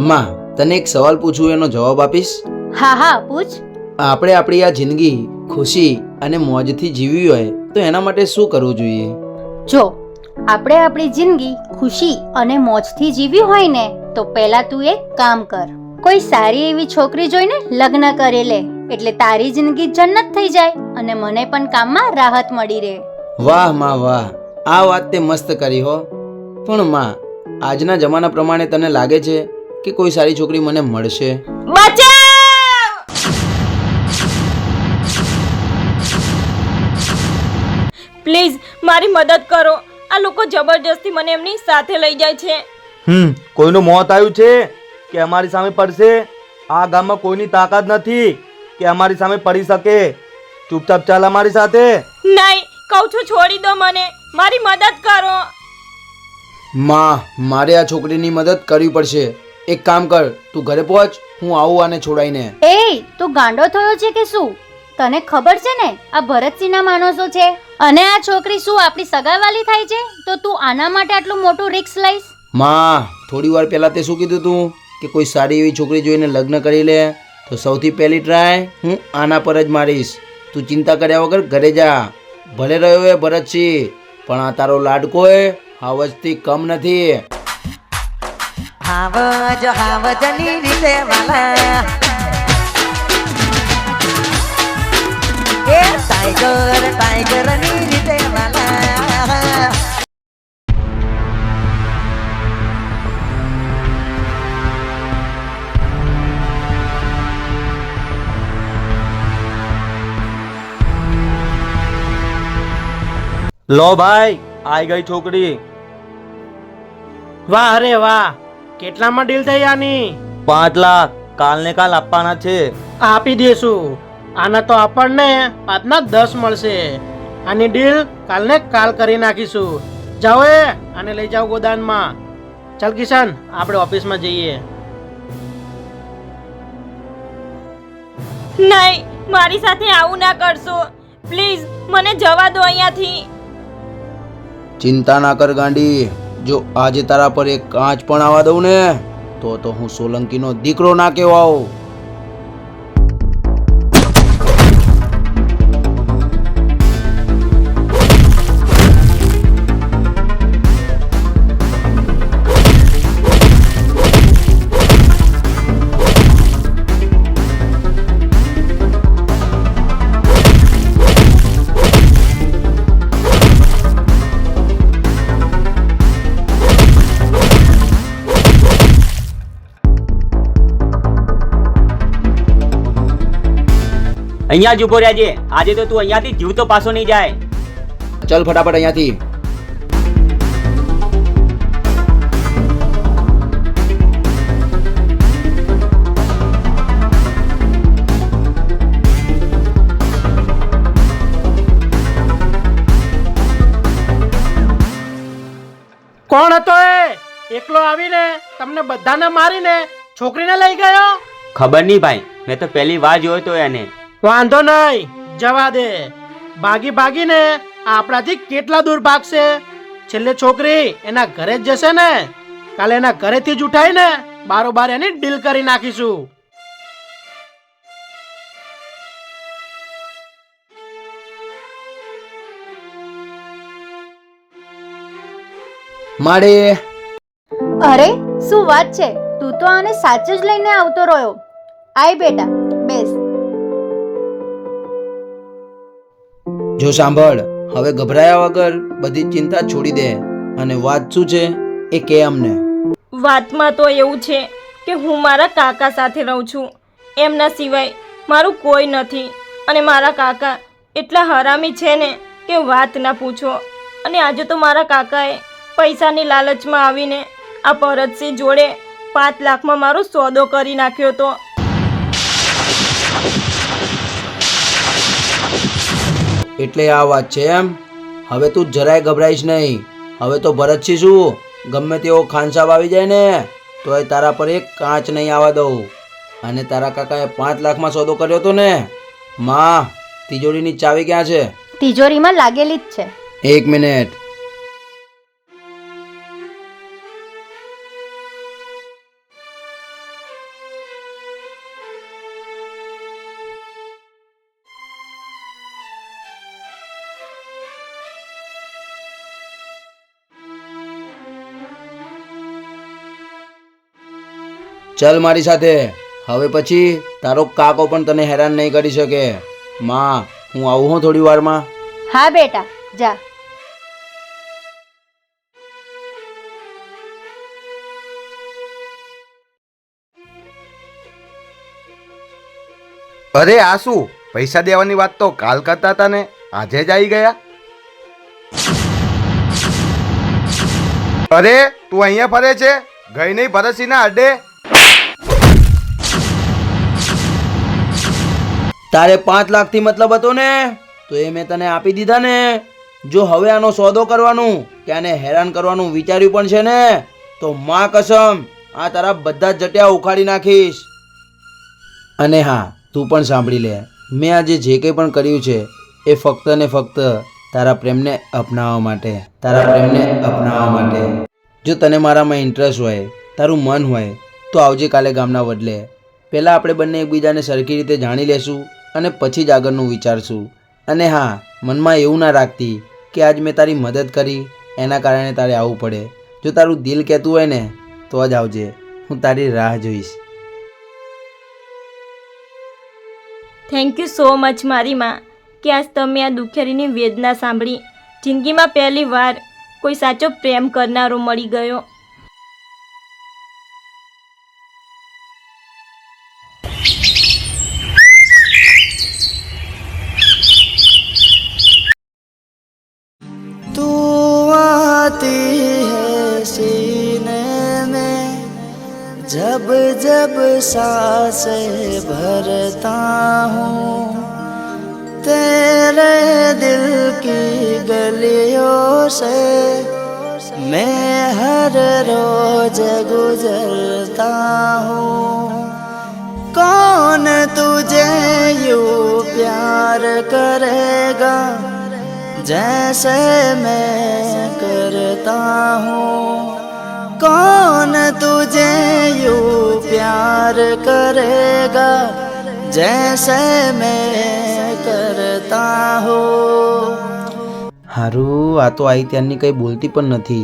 માં તને એક સવાલ પૂછું એનો જવાબ આપીશ? હા હા પૂછ. આપણે આપણી આ જિંદગી ખુશી અને મોજથી જીવવી હોય તો એના માટે શું કરવું જોઈએ? જો આપણે આપણી જિંદગી ખુશી અને મોજથી જીવી હોય ને તો પહેલા તું એક કામ કર. કોઈ સારી એવી છોકરી જોઈને લગ્ન કરી લે એટલે તારી જિંદગી જન્નત થઈ જાય અને મને પણ કામમાં રાહત મળી રહે. વાહમાં વાહ. આ વાત તે મસ્ત કરી હો. પણ માં આજના જમાના પ્રમાણે તને લાગે છે કે કોઈ સારી છોકરી મને મળશે? પ્લીઝ મારી મદદ કરો. આ લોકો જબરજસ્તી મને એમની સાથે લઈ જાય છે. હમ કોઈનું મોત આવ્યું છે કે અમારી સામે પડશે? આ ગામમાં કોઈની તાકાત નથી કે અમારી સામે પડી શકે. ચૂપચાપ ચાલ અમારી સાથે. નહીં કહું છું છોડી દો મને. મારી મદદ કરો. માં મારે આ છોકરીની મદદ કરવી પડશે. એક કામ કર તું ઘરે પહોંચ હું આવું આને છોડાઈને. એ તું ગાંડો થયો છે કે શું? તને ખબર છે ને આ ભરતસિંહના માણસો છે? અને આ છોકરી શું આપણી સગાવાલી થાય છે? તો તું આના માટે આટલું મોટું રિક્સ લઈશ? માં થોડી વાર પહેલા તે શું કીધું તું? કે કોઈ સારી એવી છોકરી જોઈને લગ્ન કરી લે તો સૌથી પહેલી ટ્રાય હું આના પર જ મારીશ. તું ચિંતા કર્યા વગર ઘરે જા. ભલે રહ્યો એ ભરતસિંહ પણ આ તારો લાડકો એ હાવજથી કમ નથી. હાવજ હાવજની રીતે વાલા એ ટાઈગર ટાઈગરની રીતે વાલા લો ભાઈ, આઈ ગઈ છોકરી. વાહ અરે વાહ. કેટલામાં ડીલ થઈ આની? પાંચ લાખ. કાલ ને કાલ આપવાના છે. આપી દેશું. આના તો આપણને આજના દસ મળશે. આની ડીલ કાલને કાલ કરી નાખીશું. જાઓ એ આને લઈ જાઓ ગોદાનમાં. ચાલ કિશન આપણે ઓફિસમાં જઈએ. નહીં મારી સાથે આવું ના કરશો. પ્લીઝ મને જવા દો અહીંયાથી. ચિંતા ના કર ગાંડી. જો આજે તારા પર એક કાંચ પણ આવવા દઉં ને, તો તો હું સોલંકીનો દીકરો ના કહેવાઉં. અહીંયા જ ઊભો રહેજે આજે તો તું અહીંયાથી જીવતો પાછો નહીં જાય. ચલ ફટાફટ અહીંયાથી. કોણ હતો એ? એકલો આવીને તમને બધાને મારીને છોકરીને લઈ ગયો? ખબર નહીં ભાઈ મેં તો પહેલી વાર જોયો તો એને. વાંધો નહીં જવા દે. ભાગી ભાગીને આપણાથી કેટલા દૂર ભાગશે? છેલ્લે છોકરી એના ઘરે જ જશે ને? કાલે એના ઘરેથી જ ઉઠાઈને બારોબાર એની ડીલ કરી નાખીશું. માડે અરે શું વાત છે? તું તો આને સાચે જ લઈને આવતો રહ્યો. આય બેટા. જો સાંભળ, હવે ગભરાયા વગર બધી ચિંતા છોડી દે. અને વાત શું છે? એ કે અમને. વાતમાં તો એવું છે કે હું મારા કાકા સાથે રહું છું. એમના સિવાય મારું કોઈ નથી. અને મારા કાકા એટલા હરામી છે ને કે વાત ના પૂછો. અને આજે તો મારા કાકાએ પૈસાની લાલચમાં આવીને આ ભરતસિંહ જોડે પાંચ લાખમાં મારો સોદો કરી નાખ્યો હતો. એટલે આ વાત છે એમ? હવે તું જરાય ગભરાઈશ નહીં. હવે તો ભરતસિંહ શું ગમે તેવો સાહેબ આવી જાય ને તો એ તારા પર એક કાંચ નહીં આવવા દઉં. અને તારા કાકાએ પાંચ લાખમાં સોદો કર્યો હતો ને. માં તિજોરીની ચાવી ક્યાં છે? તિજોરીમાં લાગેલી જ છે. એક મિનિટ. ચલ મારી સાથે. હવે પછી તારો કાકો પણ તને હેરાન નહીં કરી શકે. માં હું આવું હું થોડી વારમાં? હા બેટા જા. અરે આ શું પૈસા દેવાની વાત તો કાલ કરતા હતા ને આજે જ આવી ગયા. અરે તું અહીંયા ફરે છે? ગઈ નહીં ભરતસિંહના અડ્ડે? તારે પાંચ લાખથી મતલબ હતો ને, તો એ મેં તને આપી દીધા ને. જો હવે આનો સોદો કરવાનું, કે આને હેરાન કરવાનું વિચાર્યું પણ છે ને, તો માં કસમ, આ તારા બધા જટિયા ઉખાડી નાખીશ. અને હા, તું પણ સાંભળી લે. મેં આજે જે કંઈ પણ કર્યું છે, એ ફક્ત ને ફક્ત તારા પ્રેમને અપનાવવા માટે. તારા પ્રેમને અપનાવવા માટે. જો તને મારામાં ઇન્ટરેસ્ટ હોય, તારું મન હોય, તો આવજે કાલે ગામના બદલે પહેલાં આપણે બંને એકબીજાને સરખી રીતે જાણી લેશું. અને પછી જ આગળનું વિચારશું અને હા, મનમાં એવું ના રાખતી કે આજ મેં તારી મદદ કરી, એના કારણે તારે આવવું પડે. જો તારું દિલ કહેતું હોય ને, તો જ આવજે. હું તારી રાહ જોઈશ. થેન્ક યુ સો મચ મારી માં, કે આજ તમે આ દુખેરીની વેદના સાંભળી. જિંદગીમાં પહેલી વાર કોઈ સાચો પ્રેમ કરનારો મળી ગયો. तू आती है सीने में, जब जब साँसें भरता हूँ। तेरे दिल की गलियों से मैं हर रोज गुजरता हूँ। कौन तुझे यू प्यार करेगा जैसे मैं करता हूँ कौन तुझे यू प्यार करेगा जैसे मैं करता हूँ હારું આ તો આવી ત્યારની કંઈ બોલતી પણ નથી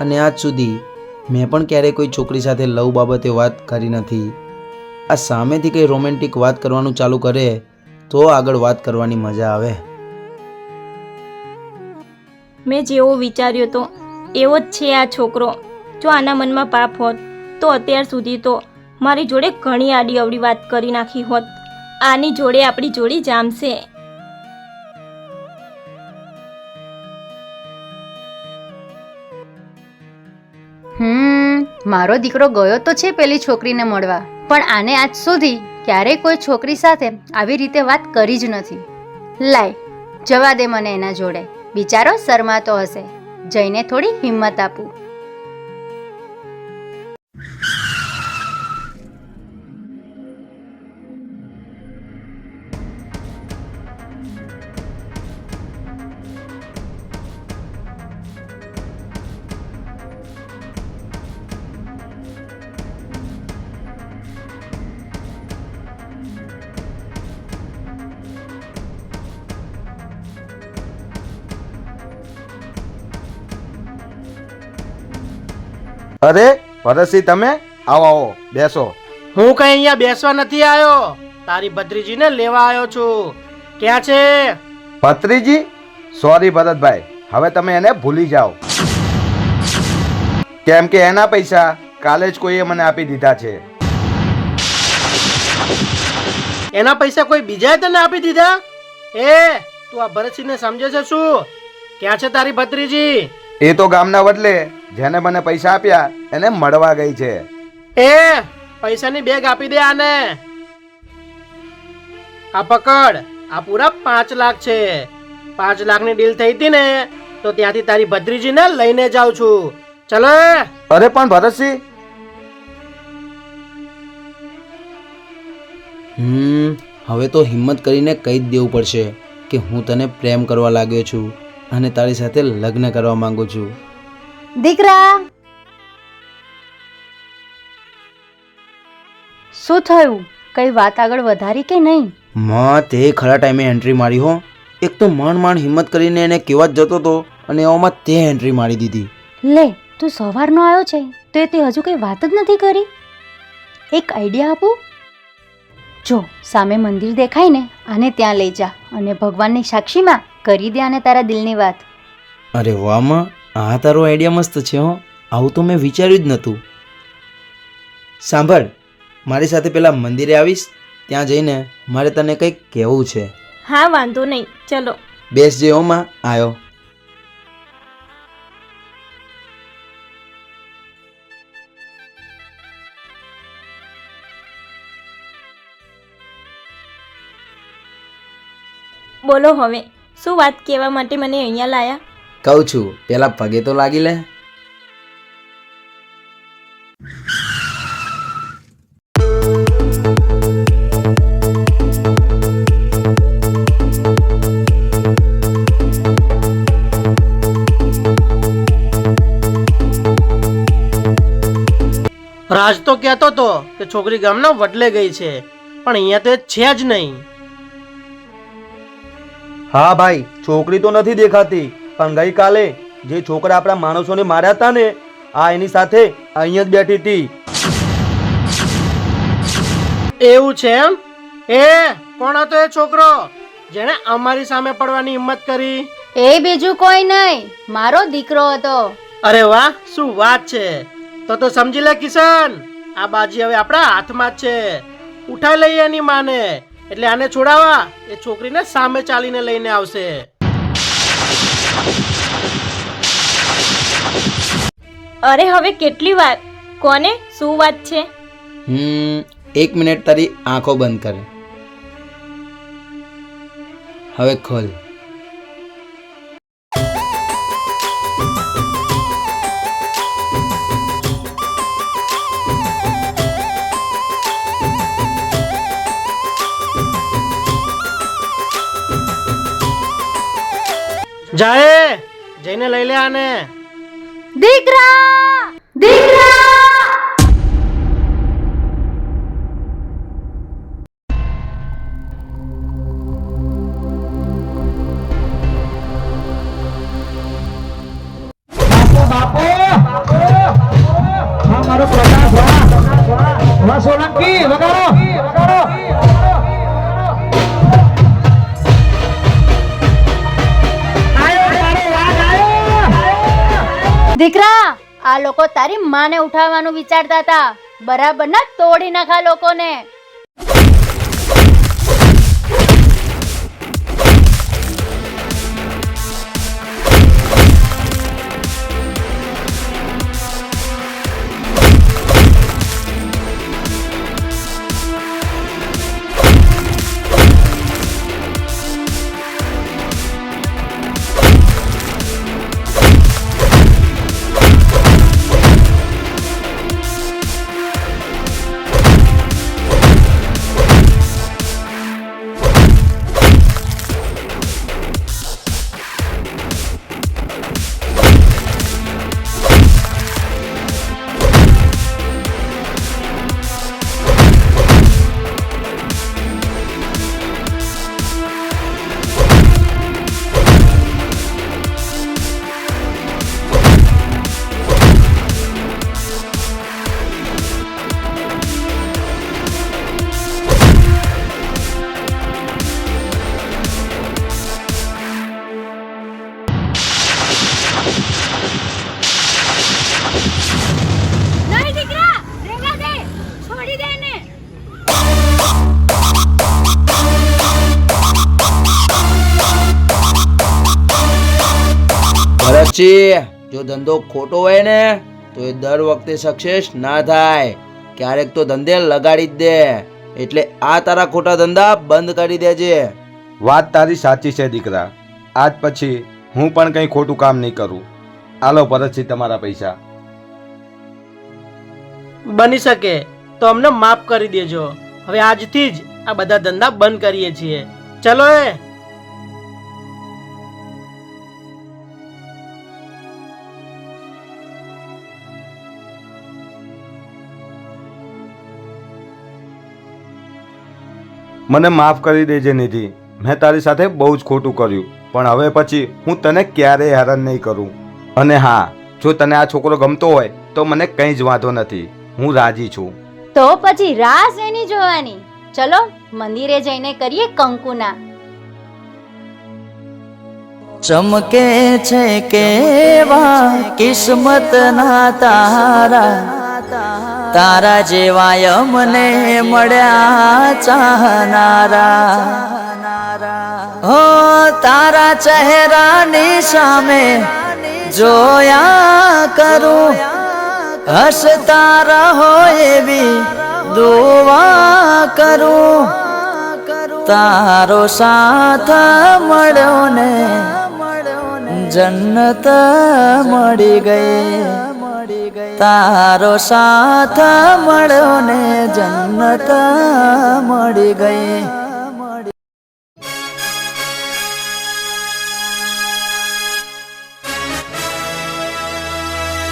અને આજ સુધી મેં પણ ક્યારેય કોઈ છોકરી સાથે લવ બાબતે વાત કરી નથી આ સામેથી કંઈ રોમેન્ટિક વાત કરવાનું ચાલુ કરે, તો આગળ વાત કરવાની મજા આવે. મેં જેવો વિચાર્યો તો, એવો જ છે આ છોકરો. જો આના મનમાં પાપ હોત, તો અત્યાર સુધી તો મારી જોડે ઘણી આડી અવડી વાત કરી નાખી હોત. આની જોડે આપણી જોડી જામશે. મારો દીકરો ગયો તો છે પેલી છોકરીને મળવા. પણ આને આજ સુધી ક્યારેય કોઈ છોકરી સાથે આવી રીતે વાત કરી જ નથી. લાય, જવા દે મને એના જોડે. બિચારો શરમાતો હશે. જઈને થોડી હિંમત આપું. અરે ભરતસિંહ તમે આવો આવો બેસો. હું કઈ અહીંયા બેસવા નથી આવ્યો. તારી ભત્રીજીને લેવા આવ્યો છું. ક્યાં છે? ભત્રીજી સોરી ભરતભાઈ હવે તમે એને ભૂલી જાઓ. કેમ કે એના પૈસા કાલે જ કોઈએ મને આપી દીધા છે. એના પૈસા કોઈ બીજાએ તને આપી દીધા? એ તું આ ભરતસિંહને સમજે છે શું? ક્યાં છે તારી ભત્રીજી? એ તો ગામના બદલે જેને મને પૈસા આપ્યા એને મળવા ગઈ છે. એ પૈસાની બેગ આપી દે આને. આ પકડ આ પૂરા પાંચ લાખ છે. પાંચ લાખની ડીલ થઈ હતી ને તો ત્યાંથી તારી ભત્રીજીને લઈને જાઉં છું. ચલો અરે પણ ભરતસિંહ. હમ હવે તો હિંમત કરીને કહી જ દેવું પડશે કે હું તને પ્રેમ કરવા લાગ્યો છું. અને તારી સાથે લગ્ન કરવા માંગુ છું. દીકરા! શું થયું? કઈ વાત આગળ વધારી કે નહીં? માં તે ખરા ટાઈમે એન્ટ્રી મારી હો. એક તો માંડ માંડ હિંમત કરીને એને કેવા જ જતો હતો અને એવામાં તે એન્ટ્રી મારી દીધી. લે તું સવારનો આવ્યો છે તો તે હજુ કઈ વાત જ નથી કરી? એક આઈડિયા આપું? જો સામે મંદિર દેખાય ને આને ત્યાં લઈ જા અને ભગવાનની સાક્ષીમાં કરી દે આને તારા દિલની વાત. અરે વાહમાં આ તારો આઈડિયા મસ્ત છે હો. આવું તો મેં વિચાર્યું જ નહોતું. સાંભળ મારી સાથે પેલા મંદિરે આવીશ ત્યાં જઈને મારે તને કંઈક કહેવું છે. હા વાંધો નહીં. ચલો. બેસજે ઓમાં આવ્યો બોલો હવે. શું વાત કહેવા માટે મને અહીંયા લાયા? કહું છું પેલા પગે તો લાગી લે. રાજ તો કહેતો તો કે છોકરી ગામના વડલે ગઈ છે પણ અહીંયા તો એ છે જ નહીં. હા ભાઈ છોકરી તો નથી દેખાતી પણ ગઈકાલે જે છોકરા આપણા માણસોને માર્યા હતા ને આ એની સાથે અહીંયા જ બેઠી હતી એવું છે એમ? એ કોણ હતો એ છોકરો? જેણે અમારી સામે પડવાની હિંમત કરી. એ બીજું કોઈ નહીં મારો દીકરો હતો. અરે વાહ શું વાત છે? તો તો સમજી લે કિશન આ બાજી હવે આપણા હાથમાં જ છે. ઉઠાઈ લઈએ એની માને. એટલે આને છોડાવવા એ છોકરીને સામે ચાલીને લઈને આવશે. અરે હવે કેટલી વાર? કોને? શું વાત છે? હમ એક મિનિટ તારી આંખો બંધ કર. હવે ખોલ. જાય જઈને લઈ લે આને. દીકરા! માને ઉઠાવવાનું વિચારતા હતા. બરાબર ના? તોડી નાખા લોકોને. ભરતજી જો ધંધો ખોટો હોય ને તો એ દર વખતે સક્સેસ ના થાય. ક્યારેક તો ધંધે લગાડી જ દે. એટલે આ તારા ખોટા ધંધા બંધ કરી દેજે. વાત તારી સાચી છે દીકરા. આજ પછી હું પણ કંઈ ખોટું કામ નહીં કરું. આલો પરતથી તમારા પૈસા. બની શકે. તો અમને માફ કરી દેજો. હવે આજથી જ આ બધા ધંધા બંધ કરીએ છીએ. ચલો એ. મને માફ કરી દેજે નિધિ. મેં તારી સાથે બહુ જ ખોટું કર્યું. પણ હવે પછી હું તને ક્યારેય હેરાન નહીં કરું. અને હા જો તને આ છોકરો ગમતો હોય તો મને કંઈ જ વાંધો નથી. હું રાજી છું. તો પછી રાસ એની જોવાની. ચલો મંદિરે જઈને કરીએ કંકુના. ચમકે છે કેવા કિસ્મત ના તારા. તારા જેવાય મને મળ્યા ચાહનારા. હો, તારા ચહેરાની સામે જોયા કરું. હસતા રહો એવી દુવા કરું. તારો સાથ મળ્યો ને જન્નત મળી ગઈ તારો સાથ મળ્યો ને જન્નત મળી ગઈ.